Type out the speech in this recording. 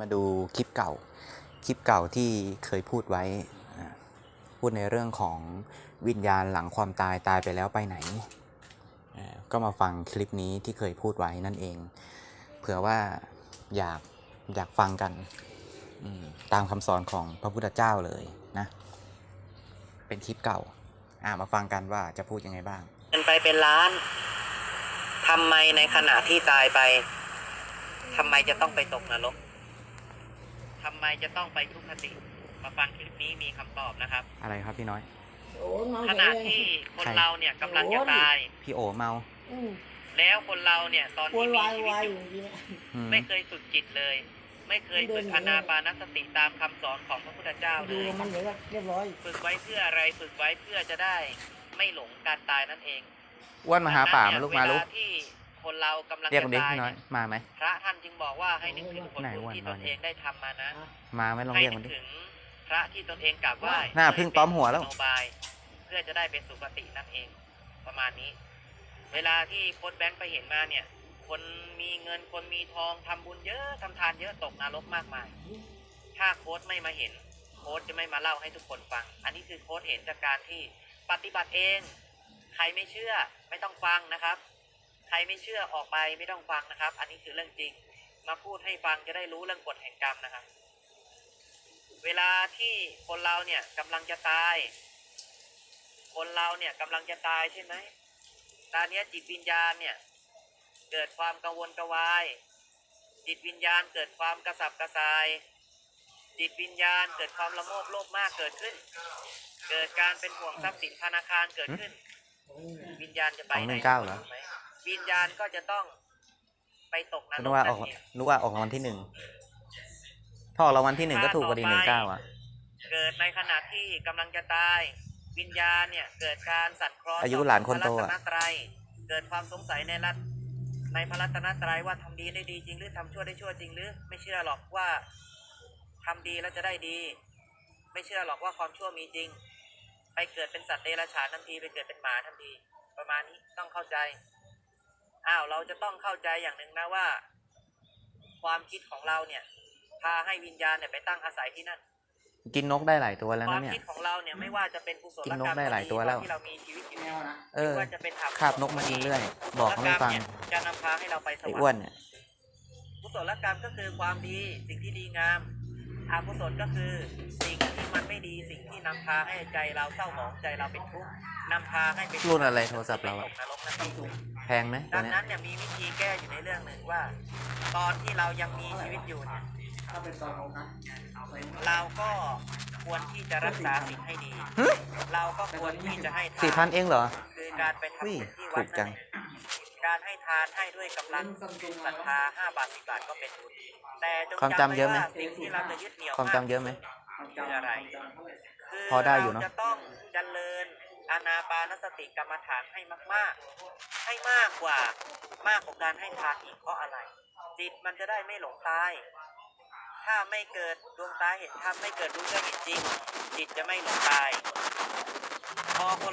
มาดูคลิปเก่า คลิปเก่าที่เคยพูดไว้ พูดในเรื่องของวิญญาณหลังความตายตายไปแล้วไปไหน ก็มาฟังคลิปนี้ที่เคยพูดไว้นั่นเอง เผื่อว่าอยากอยากฟังกัน ตามคำสอนของพระพุทธเจ้าเลยนะ เป็นคลิปเก่าอ่ามาฟังกันว่าจะพูดยังไงบ้างเงินไปเป็นล้านทำไมในขณะที่ตายไปทำไมจะต้องไปตกนรก ทำไมจะต้องไปทุกขติ มาฟังคลิปนี้มีคำตอบนะครับ อะไรครับพี่น้อยขณะที่คนเราเนี่ยกำลังจะตาย พี่โอเมาอืมแล้วคนเราเนี่ยตอนโวที่ยมีวายชีวาวิตยออยู่ยู่อย่างเงี้ยอืมไม่เคยฝึกจิตเลย ไม่เคยฝึกเดินอยู่อนาปานสติตามคำสอนของพระพุทธเจ้าเลดูย มันเดี๋ยวก็เรียบร้อยฝึกไว้เพื่ออะไรฝึกไว้เพื่อจะได้ ไม่หลงการตายนั่นเองอ้วนมาหาป่ามาลูกมาลูกเวลที่คน เรากำลังเรียกจะมันดิตายพี่น้อย มาไหม พระท่านจึงบอกว่าให้นึกถึงผลไหนบุญวะที่นตอนนอยู่เองได้ทำมานะมาไหมลองให้เรียกนึมันกดิ ถึงพระที่ตนเองกราบไหว้หน้าเพิ่งต้อมหัวแล้วโนบายเพื่อจะได้เป็นสุคตินั่นเอง ประมาณนี้ เวลาที่โค้ดแบงค์ไปเห็นมาเนี่ย คนมีเงินคนมีทองทำบุญเยอะทำทานเยอะตกนรกมากมาย ถ้าโค้ดไม่มาเห็น โค้ดจะไม่มาเล่าให้ทุกคนฟัง อันนี้คือโค้ดเห็นจากการที่ปฏิบัติเอง ใครไม่เชื่อไม่ต้องฟังนะครับใครไม่เชื่อออกไปไม่ต้องฟังนะครับ อันนี้คือเรื่องจริง มาพูดให้ฟังจะได้รู้เรื่องกฎแห่งกรรมนะครับ เวลาที่คนเราเนี่ยกำลังจะตาย คนเราเนี่ยกำลังจะตายใช่ไหมตอนเนี้ยจิตวิญญาณเนี่ยเกิดความกังวลกระวาย จิตวิญญาณเกิดความกระสับกระส่าย จิตวิญญาณเกิดความละโมบโลภมากเกิดขึ้น เกิดการเป็นห่วงทรัพย์สินธนาคารเกิดขึ้น วิญญาณจะไปของหไหนนึ่งเก้าเหรอไหม วิญญาณก็จะต้องไปตกนรนึกกว่าออกนั่นเองนึกว่าออกรางวัลที่หนึ่งถ้าออกรางวัลที่หนึ่งก็ถูกกว่าดีหนึ่งเก้าอะ เกิดในขณะที่กำลังจะตาย วิญญาณเนี่ย เกิดการสั่นคลอนอายุหลานคนโตพระอะรัตนตรัยเกิดความสงสัยในรัตในพระรัตนตรัยว่าทำดีได้ดีจริงหรือทำชั่วได้ชั่วจริงหรือ ไม่เชื่อหรอกว่าทำดีแล้วจะได้ดี ไม่เชื่อหรอกว่าความชั่วมีจริง ไปเกิดเป็นสัตว์เดรัจฉานทันทีไปเกิดเป็นหมาทันที ประมาณนี้ต้องเข้าใจ อ้าวเราจะต้องเข้าใจอย่างหนึ่งนะว่า ความคิดของเราเนี่ย พาให้วิญญาณเนี่ยไปตั้งอาศัยที่นั่น กินนกได้หลายตัวแล้วควานะมเนี่ยคิดของเราเนี่ยไม่ว่าจะเป็นกุศลกินนกรกรมได้หลายตัวแล้วที่เรามีชีวิตอยู่เนี่ยเออไม่ว่าจะเป็นทางคาบนกมากินเรื่อย บอกเขาไม่ฟังกุศลกรรเนี่ยจะนำพาให้เราไปสไอ้วรอ้วรนค์เนี่ยกุศลกรรมก็คือความดีสิ่งที่ดีงามอกุศลก็คือสิ่งที่มันไม่ดีสิ่งที่นำพาให้ใจเราเศร้าหมองใจเราเป็นทุกข์นำพาให้เป็นรุ่นอะไรโทรศัพท์เราตอะ กนรกนั่นเองแพงไหมตัดัวงเนี้ยนั้นเนี่ยมีวิธีแก้อยู่ในเรื่องหนึ่งว่า ตอนที่เรายังมีชีวิตอยู่เนี่ยถ้าเป็นตอนของนะเราก็ควรที่จะรักษาสิ่งให้ดี หึเราก็ควรที่จะให้ทาสี่พันเองเหรอ คือการไปทำอุ้ยบุญที่ถูวัดกจันั่นง เองการให้ทานให้ด้วยกำลังศรัทธาห้าบาทสิบบาทก็เป็นบุญแต่จงความจำเยอะไหม ว้ว่าสิ่งที่เราจะยึดเหนี่ยวความจำเยอะไหม คืออะไรคือพอได้อยู่เนอะเราจะต้องเจริญ อานาปานสติกรรมฐานให้มาก ๆ ให้มากกว่ามากกว่าการให้ทานอีกเพราะอะไร จิตมันจะได้ไม่หลงตาย ถ้าไม่เกิดดวงตาเห็นถ้าไม่เกิดรู้แจ้งเห็นจริง จิตจะไม่หลงตายพอคน